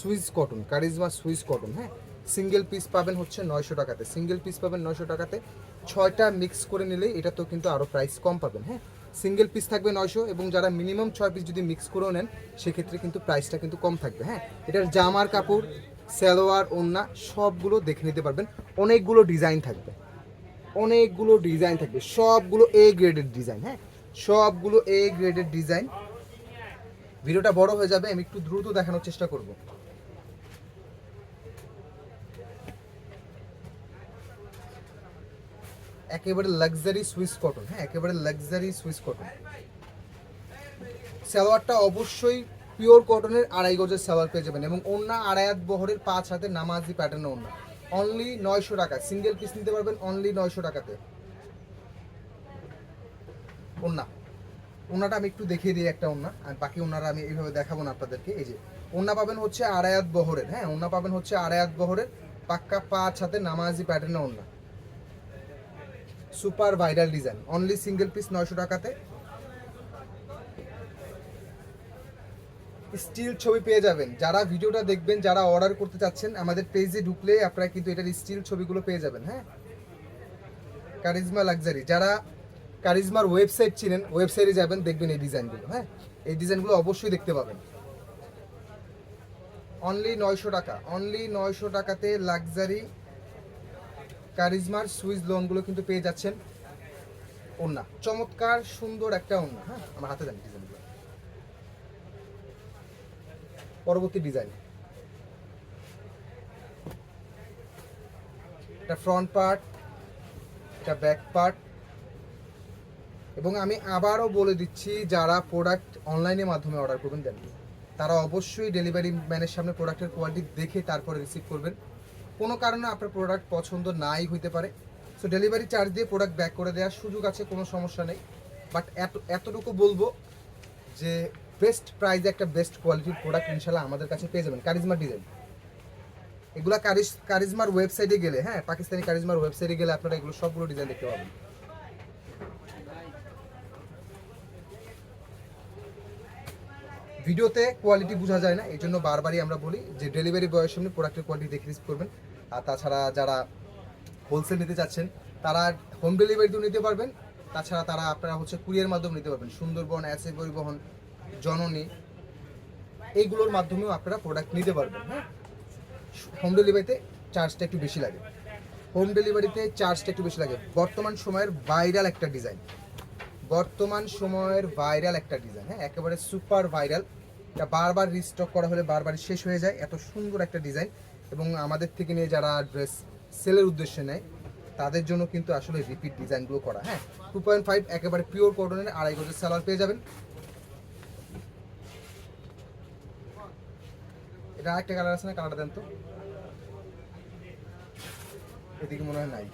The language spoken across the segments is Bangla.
Swiss cotton, charisma Swiss cotton হ্যাঁ? সিঙ্গেল পিস পাবেন হচ্ছে নয়শো টাকাতে। সিঙ্গেল পিস পাবেন নয়শো টাকাতে। ছয়টা মিক্স করে নিলে এটা তো কিন্তু আরও প্রাইস কম পাবেন হ্যাঁ? সিঙ্গেল পিস থাকবে নয়শো এবং যারা মিনিমাম ছয় পিস যদি মিক্স করেও নেন, সেক্ষেত্রে কিন্তু প্রাইসটা কিন্তু কম থাকবে হ্যাঁ? এটার জামার কাপড়, সালোয়ার ওন্না সবগুলো দেখে নিতে পারবেন। অনেকগুলো ডিজাইন থাকবে। অনেকগুলো ডিজাইন থাকবে। সবগুলো এ গ্রেডের ডিজাইন হ্যাঁ? সবগুলো এ গ্রেডের ডিজাইন ভিডিওটা বড় হয়ে যাবে, আমি একটু দ্রুত দেখানোর চেষ্টা করব। একেবারে লাক্সারি সুইস কটন হ্যাঁ একেবারে লাক্সারি সুইস কটন সালোয়ারটা অবশ্যই পিওর কটনের আড়াই গজের সালোয়ার পেয়ে যাবেন এবং ওন্না আড়াইয়াত বহরের পাঁচ হাতে নামাজি প্যাটার্ন ওন্না অনলি নয়শো টাকা সিঙ্গেল পিস নিতে পারবেন অনলি নয়শো টাকাতে। ওন্না ওনাটা আমি একটু দেখিয়ে দিই একটা ওন্না আর বাকি ওনারা আমি এইভাবে দেখাবো না আপনাদেরকে। এই যে ওন্না পাবেন হচ্ছে আড়ায়াত বহরের হ্যাঁ ওন্না পাবেন হচ্ছে আড়ায়াত বহরের পাক্কা পাঁচ হাতে নামাজি প্যাটার্নে ওন্না super viral design. Only single piece নয়শো টাকাতে। স্টিল ছবি পেয়ে যাবেন। যারা ভিডিওটা দেখবেন, যারা অর্ডার করতে চাচ্ছেন, আমাদের পেজে ঢুকলে আপনারা কিন্তু এটার স্টিল ছবিগুলো পেয়ে যাবেন হ্যাঁ? কারিজমা লাক্সারি যারা কারিজমার ওয়েবসাইট চিনেন ওয়েবসাইটে যাবেন, দেখবেন এই ডিজাইনগুলো হ্যাঁ? এই ডিজাইনগুলো অবশ্যই দেখতে পাবেন। অনলি নয়শো টাকা। অনলি নয়শো টাকাতে লাক্সারি কারিজমার সুইচ লোনগুলো কিন্তু পেয়ে যাচ্ছেন ওন্না চমৎকার, সুন্দর একটা ওন্না হ্যাঁ আমার হাতে দেন ডিজাইনগুলো। পরবর্তী ডিজাইন। এটা ফ্রন্ট পার্ট এটা ব্যাক পার্ট এবং আমি আবারও বলে দিচ্ছি, যারা প্রোডাক্ট অনলাইনের মাধ্যমে অর্ডার করবেন, দেন তারা অবশ্যই ডেলিভারি ম্যানের সামনে প্রোডাক্টের কোয়ালিটি দেখে তারপরে রিসিভ করবেন। কোনো কারণে আপনার প্রোডাক্ট পছন্দ নাই হইতে পারে। সো ডেলিভারি চার্জ দিয়ে প্রোডাক্ট ব্যাক করে দেওয়ার সুযোগ আছে, কোনো সমস্যা নেই। বাট এত, এতটুকু বলব যে বেস্ট প্রাইজে একটা বেস্ট কোয়ালিটির প্রোডাক্ট ইনশাল্লাহ আমাদের কাছে পেয়ে যাবেন কারিজমা ডিজাইন এগুলো কারিজ কারিজমার ওয়েবসাইটে গেলে হ্যাঁ পাকিস্তানি কারিজমার ওয়েবসাইটে গেলে আপনারা এগুলো সবগুলো ডিজাইন দেখতে পাবেন। ভিডিওতে কোয়ালিটি বোঝা যায় না এই জন্য বারবারই আমরা বলি যে ডেলিভারি বয়ের সামনে প্রোডাক্টের কোয়ালিটি দেখে রিসিভ করবেন। আর তাছাড়া যারা হোলসেল নিতে চাচ্ছেন, তারা হোম ডেলিভারিতেও নিতে পারবেন। তাছাড়া তারা আপনারা হচ্ছে কুরিয়ার মাধ্যমে নিতে পারবেন। সুন্দরবন অ্যাসে পরিবহন, জননী, এইগুলোর মাধ্যমেও আপনারা প্রোডাক্ট নিতে পারবেন হ্যাঁ? হোম ডেলিভারিতে চার্জটা একটু বেশি লাগে। হোম ডেলিভারিতে চার্জটা একটু বেশি লাগে। বর্তমান সময়ের ভাইরাল একটা ডিজাইন বর্তমান সময়ের ভাইরাল একটা ডিজাইন হ্যাঁ? একেবারে সুপার ভাইরাল এটা বারবার রিস্টক করা হলে বারবার শেষ হয়ে যায়। এত সুন্দর একটা ডিজাইন এবং আমাদের থেকে নিয়ে যারা ড্রেস সেলের উদ্দেশ্যে নেয় তাদের জন্য কিন্তু আসলে রিপিট ডিজাইনগুলো করা। হ্যাঁ টু পয়েন্ট ফাইভ একেবারে পিওর কটনের আড়াই গজের সালোয়ার পেয়ে যাবেন। এটা আরেকটা কালার আছে না কালারটা দেন তো। এদিকে মনে হয় নাই।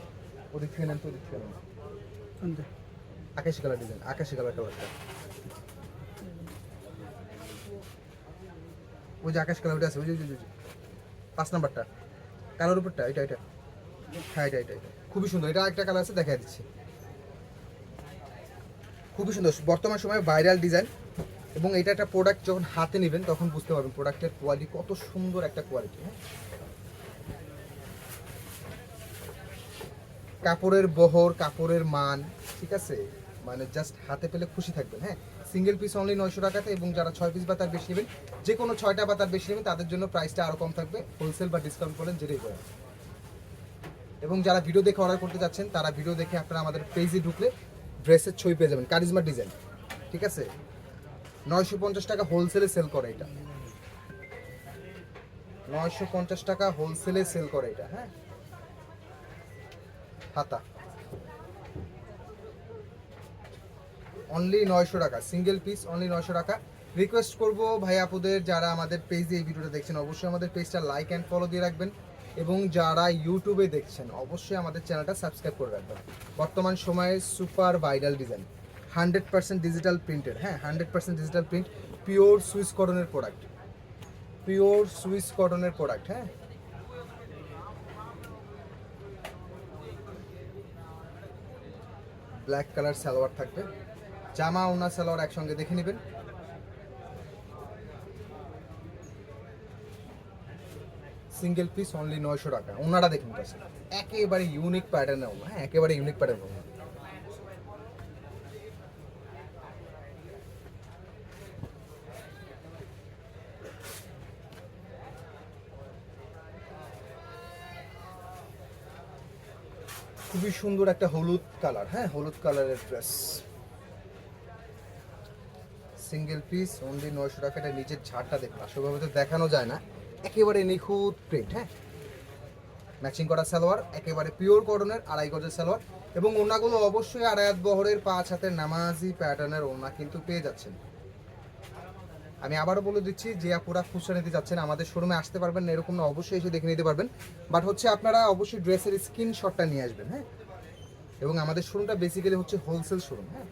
ওদিক থেকে নেন তো ওদিক থেকে নেন। আকাশি কালার ডিজাইন আকাশি কালার কালারটা ওই যে আকাশ কালার ওটা আছে ওই যে। পাঁচ নাম্বারটা। কালার উপরটা, এটা এটা। হ্যাঁ এটা এটা এটা। খুবই সুন্দর। এটা একটা কালার আছে দেখা দিচ্ছি। খুবই সুন্দর। বর্তমান সময়ে ভাইরাল ডিজাইন এবং এটা একটা প্রোডাক্ট যখন হাতে নেবেন, তখন বুঝতে পারবেন প্রোডাক্টের কোয়ালিটি কত সুন্দর একটা কোয়ালিটি হ্যাঁ। কাপড়ের বহর, কাপড়ের মান, ঠিক আছে? মানে জাস্ট হাতে পেলে খুশি থাকবেন হ্যাঁ। সিঙ্গেল পিস অনলি নয়শো টাকাতে এবং যারা ছয় পিস বা তার বেশি নেবেন, যে কোনো ছয়টা বা তার বেশি নেবেন, তাদের জন্য প্রাইসটা আরও কম থাকবে। হোলসেল বা ডিসকাউন্ট করেন যেটাই করেন এবং যারা ভিডিও দেখে অর্ডার করতে যাচ্ছেন, তারা ভিডিও দেখে আপনারা আমাদের পেজে ঢুকলে ড্রেসের ছবি পেয়ে যাবেন কারিজমা ডিজাইন ঠিক আছে? নয়শো পঞ্চাশ টাকা হোলসেলে সেল করে এটা। নয়শো পঞ্চাশ টাকা হোলসেলে সেল করে এটা হ্যাঁ? হাতা। অনলি নয়শো টাকা সিঙ্গেল পিস অনলি নয়শো টাকা। রিকোয়েস্ট করব ভাই আপুদের যারা আমাদের পেজে এই ভিডিওটা দেখছেন, অবশ্যই আমাদের পেজটা লাইক অ্যান্ড ফলো দিয়ে রাখবেন। এবং যারা ইউটিউবে দেখছেন, অবশ্যই আমাদের চ্যানেলটা সাবস্ক্রাইব করে রাখবেন। বর্তমান সময়ে super viral design hundred percent digital প্রিন্টের হ্যাঁ hundred percent digital print pure Swiss কটনের প্রোডাক্ট পিওর সুইস কটনের প্রোডাক্ট হ্যাঁ। ব্ল্যাক কালার সালোয়ার থাকবে। জামা ওনা সালোয়ার একসঙ্গে দেখে নেবেন। সিঙ্গেল পিস অনলি নয়শো টাকা। ওনারা দেখুন একেবারে ইউনিক প্যাটার্নের ওনা হ্যাঁ একেবারে ইউনিক প্যাটার্ন ওনা খুবই সুন্দর একটা হলুদ কালার হ্যাঁ হলুদ কালারের ড্রেস সিঙ্গেল পিস অনলি নয়শো টাকাটা নিজের ঝাড়টা দেখুন আসলে তো দেখানো যায় না। একেবারে নিখুঁত প্রিন্ট হ্যাঁ? ম্যাচিং করা সালোয়ার, একেবারে পিওর কটনের আড়াই গজের সালোয়ার। এবং ওনাগুলো অবশ্যই আড়ায়াত বহরের পাঁচ হাতের নামাজি প্যাটার্নের ওনা কিন্তু পেয়ে যাচ্ছেন। আমি আবারও বলে দিচ্ছি, যে আপুরা খুচরা নিতে যাচ্ছেন, আমাদের শোরুমে আসতে পারবেন এরকম না, অবশ্যই এসে দেখে নিতে পারবেন। বাট হচ্ছে আপনারা অবশ্যই ড্রেসের স্ক্রিনশটটা নিয়ে আসবেন হ্যাঁ? এবং আমাদের শোরুমটা বেসিক্যালি হচ্ছে হোলসেল শোরুম হ্যাঁ?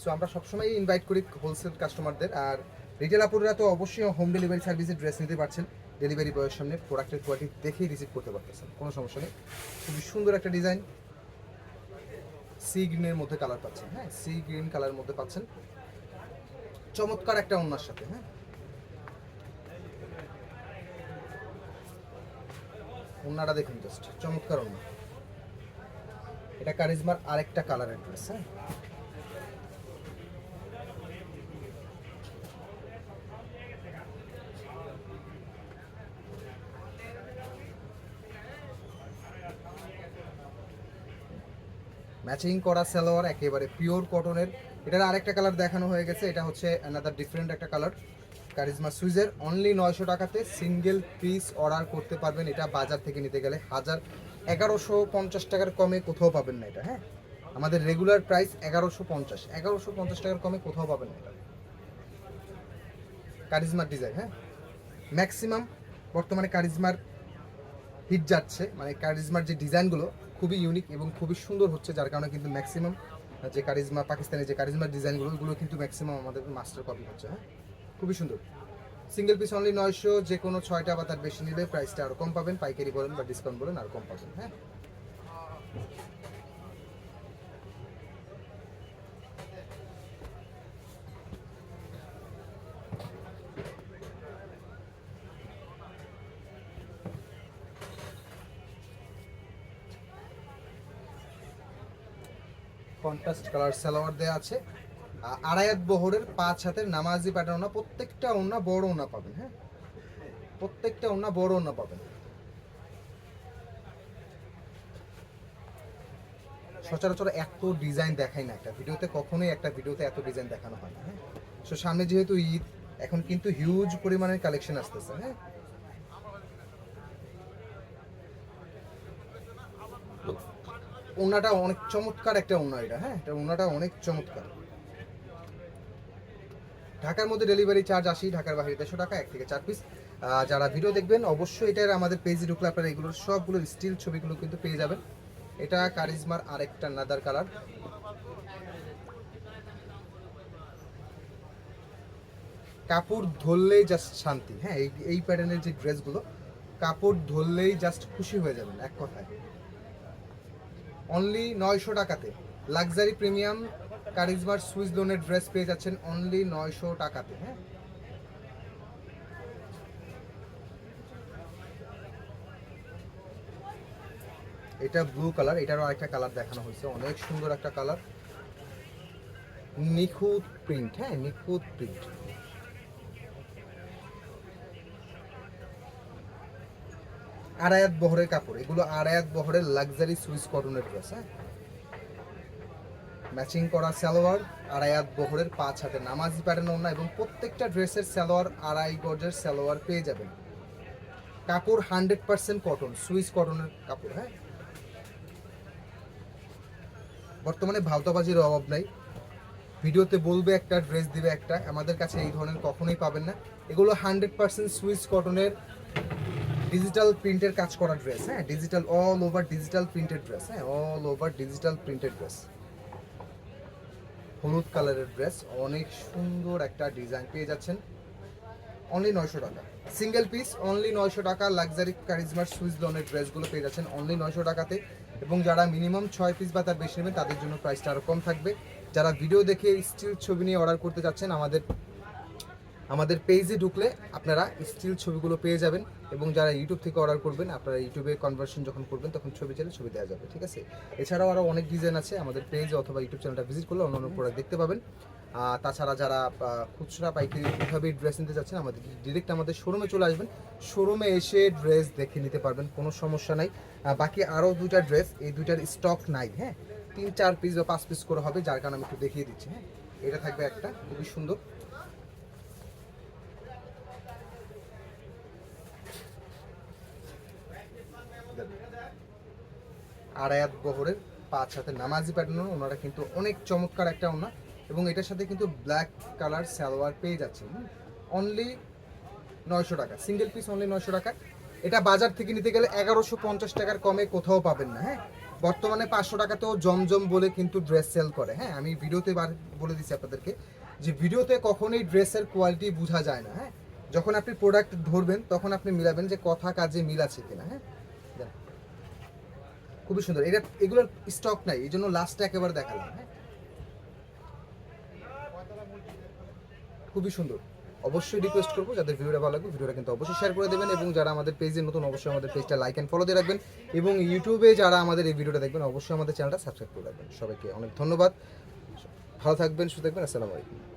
সো আমরা সবসময় ইনভাইট করি হোলসেল কাস্টমারদের আর রিটেল আপুরা তো অবশ্যই হোম ডেলিভারি সার্ভিসে ড্রেস নিতে পারছেন। ডেলিভারি বয়ের সামনে প্রোডাক্টের কোয়ালিটি দেখেই রিসিভ করতে পারতেছেন। কোনো সমস্যা নেই। খুবই সুন্দর একটা ডিজাইন সি গ্রিনের মধ্যে কালার পাচ্ছেন। হ্যাঁ সি গ্রিন কালারের মধ্যে পাচ্ছেন। চমৎকার একটা অন্যার সাথে হ্যাঁ। ওন্নাটা দেখুন জাস্ট চমৎকার অন্য এটা কারিজমার আরেকটা কালারের ড্রেস হ্যাঁ। ম্যাচিং করা সালোয়ার, একেবারে পিওর কটনের এটার আরেকটা কালার দেখানো হয়ে গেছে, এটা হচ্ছে অ্যানাদার ডিফারেন্ট একটা কালার কারিজমা সুইজের অনলি নয়শো টাকাতে সিঙ্গেল পিস অর্ডার করতে পারবেন, এটা বাজার থেকে নিতে গেলে হাজার এগারোশো পঞ্চাশ টাকার কমে কোথাও পাবেন না এটা হ্যাঁ? আমাদের রেগুলার প্রাইস এগারোশো পঞ্চাশ এগারোশো পঞ্চাশ টাকার কমে কোথাও পাবেন না এটা। কারিজমার ডিজাইন হ্যাঁ? ম্যাক্সিমাম বর্তমানে কারিজমার হিট যাচ্ছে মানে কারিজমার যে ডিজাইনগুলো খুবই ইউনিক এবং খুবই সুন্দর হচ্ছে, যার কারণে কিন্তু ম্যাক্সিমাম যে কারিজমা পাকিস্তানি যে কারিজমার ডিজাইনগুলো ওগুলো কিন্তু ম্যাক্সিমাম আমাদের মাস্টার কপি হচ্ছে হ্যাঁ? খুবই সুন্দর। সিঙ্গেল পিস অনলি নয়শো, যে কোনো ছয়টা বা তার বেশি নিলে প্রাইসটা আরও কম পাবেন, পাইকারি বলেন বা ডিসকাউন্ট বলেন আর কম পাবেন হ্যাঁ? কন্ট্রাস্ট কালার সালোয়ার দেওয়া আছে। আড়ায়াত বহরের পাঁচ হাতের নামাজি প্যাটার্ন ওনা, প্রত্যেকটা ওনা বড় ওনা পাবেন হ্যাঁ? প্রত্যেকটা ওনা বড় ওনা পাবেন। সচরাচর এত ডিজাইন দেখাই না একটা ভিডিওতে, কখনোই একটা ভিডিওতে এত ডিজাইন দেখানো হয় না হ্যাঁ? সো সামনে যেহেতু ঈদ, এখন কিন্তু হিউজ পরিমাণের কালেকশন আসতেছে হ্যাঁ? ওনাটা অনেক চমৎকার একটা ওনা এটা হ্যাঁ? এটা ওনাটা অনেক চমৎকার। ঢাকার মধ্যে ডেলিভারি চার্জ আসি, ঢাকার বাইরে দেড়শো টাকা, এক থেকে চার পিস যারা ভিডিও দেখবেন, অবশ্যই এটার আমাদের পেজে ঢুকলে আপনারা এগুলোর সবগুলোর স্টিল ছবিগুলো কিন্তু পেয়ে যাবেন। এটা কারিজমার আরেকটা নাদার কালার কাপড় ধরলেই জাস্ট শান্তি হ্যাঁ? এই এই প্যাটার্নের যে ড্রেসগুলো কাপড় ধরলেই জাস্ট খুশি হয়ে যাবেন, এক কথায়। অনলি নয়শো টাকাতে। লাক্সারি প্রিমিয়াম কারিজমার সুইস লোনের ড্রেস পেয়ে যাচ্ছেন অনলি নয়শো টাকাতে হ্যাঁ? এটা ব্লু কালার এটারও আরেকটা কালার দেখানো হয়েছে। অনেক সুন্দর একটা কালার নিখুঁত প্রিন্ট হ্যাঁ নিখুঁত প্রিন্ট আড়ায়াত বহরের কাপড়, এগুলো আড়ায়াত বহরের লাক্সারি সুইস কটনের ড্রেস হ্যাঁ? ম্যাচিং করা সালোয়ার আড়ায়াত বহরের পাঁচ হাতে। নামাজি প্যাটার্ন ওনা এবং প্রত্যেকটা ড্রেসের সালোয়ার আড়াই গজের সালোয়ার পেয়ে যাবেন। কাপড় হান্ড্রেড পার্সেন্ট কটন সুইস কটনের কাপড় হ্যাঁ? বর্তমানে ভাওতাবাজির অভাব নাই। ভিডিওতে বলবে একটা ড্রেস দিবে একটা। আমাদের কাছে এই ধরনের কখনোই পাবেন না। এগুলো হান্ড্রেড পার্সেন্ট সুইস কটনের ডিজিটাল প্রিন্টের কাজ করা ড্রেস হ্যাঁ? Digital all over digital printed dress হ্যাঁ? All over digital printed dress হলুদ কালারের ড্রেস অনেক সুন্দর একটা ডিজাইন পেয়ে যাচ্ছেন। অনলি নয়শো টাকা। সিঙ্গেল পিস অনলি নয়শো টাকা। লাক্সারি কারিজমার সুইস লোনের ড্রেসগুলো পেয়ে যাচ্ছেন অনলি নয়শো টাকাতে। এবং যারা মিনিমাম ছয় পিস বা তার বেশি নেবেন, তাদের জন্য প্রাইসটা আরও কম থাকবে। যারা ভিডিও দেখে স্টিল ছবি নিয়ে অর্ডার করতে যাচ্ছেন আমাদের আমাদের পেজে ঢুকলে আপনারা স্টিল ছবিগুলো পেয়ে যাবেন এবং যারা ইউটিউব থেকে অর্ডার করবেন, আপনারা ইউটিউবে কনভার্সন যখন করবেন, তখন ছবি চাইলে ছবি দেওয়া যাবে, ঠিক আছে? এছাড়াও আরও অনেক ডিজাইন আছে আমাদের পেজ অথবা ইউটিউব চ্যানেলটা ভিজিট করলে অন্য অন্য প্রোডাক্ট দেখতে পাবেন। তাছাড়া যারা খুচরা পাইকারি কীভাবে ড্রেস নিতে চাচ্ছেন আমাদের ডিরেক্ট আমাদের শোরুমে চলে আসবেন। শোরুমে এসে ড্রেস দেখে নিতে পারবেন, কোনো সমস্যা নাই। বাকি আরও দুইটা ড্রেস এই দুইটার স্টক নাই হ্যাঁ? তিন, চার পিস বা পাঁচ পিস করে হবে, যার কারণে আমি একটু দেখিয়ে দিচ্ছি হ্যাঁ? এটা থাকবে একটা, খুবই সুন্দর। আড়ায়াত বহরের পাঁচ হাতে নামাজি প্যাটার্ন ওনারা কিন্তু অনেক চমৎকার একটা ওনা। এবং এটার সাথে কিন্তু ব্ল্যাক কালার সালোয়ার পেয়ে যাচ্ছে অনলি নয়শো টাকা। সিঙ্গেল পিস অনলি নয়শো টাকা। এটা বাজার থেকে নিতে গেলে এগারোশো পঞ্চাশ টাকার কমে কোথাও পাবেন না হ্যাঁ? বর্তমানে পাঁচশো টাকাতেও জমজম বলে কিন্তু ড্রেস সেল করে হ্যাঁ? আমি ভিডিওতে বলে দিচ্ছি আপনাদেরকে যে ভিডিওতে কখনোই ড্রেসের কোয়ালিটি বোঝা যায় না হ্যাঁ? যখন আপনি প্রোডাক্ট ধরবেন, তখন আপনি মিলাবেন যে কথা কাজে মিল আছে কিনা হ্যাঁ। খুবই সুন্দর। এটা এগুলোর স্টক নাই, এই জন্য লাস্টে একেবারে দেখালাম হ্যাঁ? খুবই সুন্দর। অবশ্যই রিকোয়েস্ট করব, যাদের ভিডিওটা ভালো লাগবে, ভিডিওটা কিন্তু অবশ্যই শেয়ার করে দেবেন এবং যারা আমাদের পেজে নতুন, অবশ্যই আমাদের পেজটা লাইক অ্যান্ড ফলো দিয়ে রাখবেন এবং ইউটিউবে যারা আমাদের এই ভিডিওটা দেখবেন, অবশ্যই আমাদের চ্যানেলটা সাবস্ক্রাইব করে রাখবেন। সবাইকে অনেক ধন্যবাদ। ভালো থাকবেন, সুস্থ থাকবেন, আসসালামু আলাইকুম।